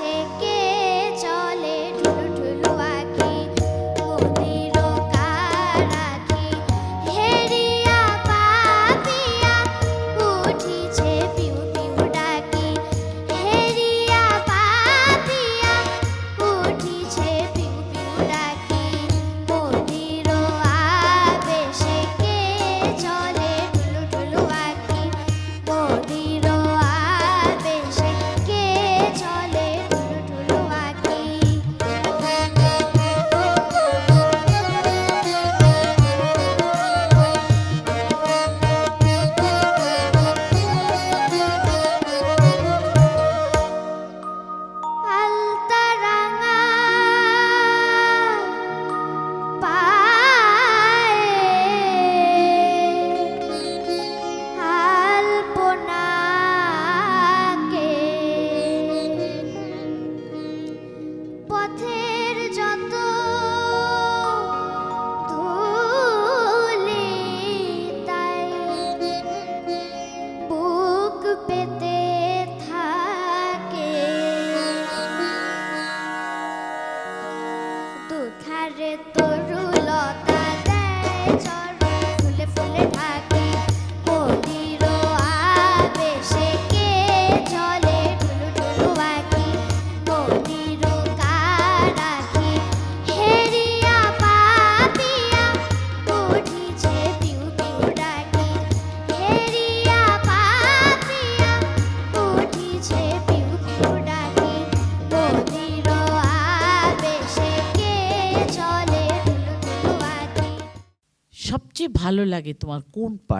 আকাশে কে চলে? ঢুলু ঢুলু আঁকি মনে ধারে তরুলতা দেয় সবচেয়ে ভালো লাগে তোমার কোন পার্ট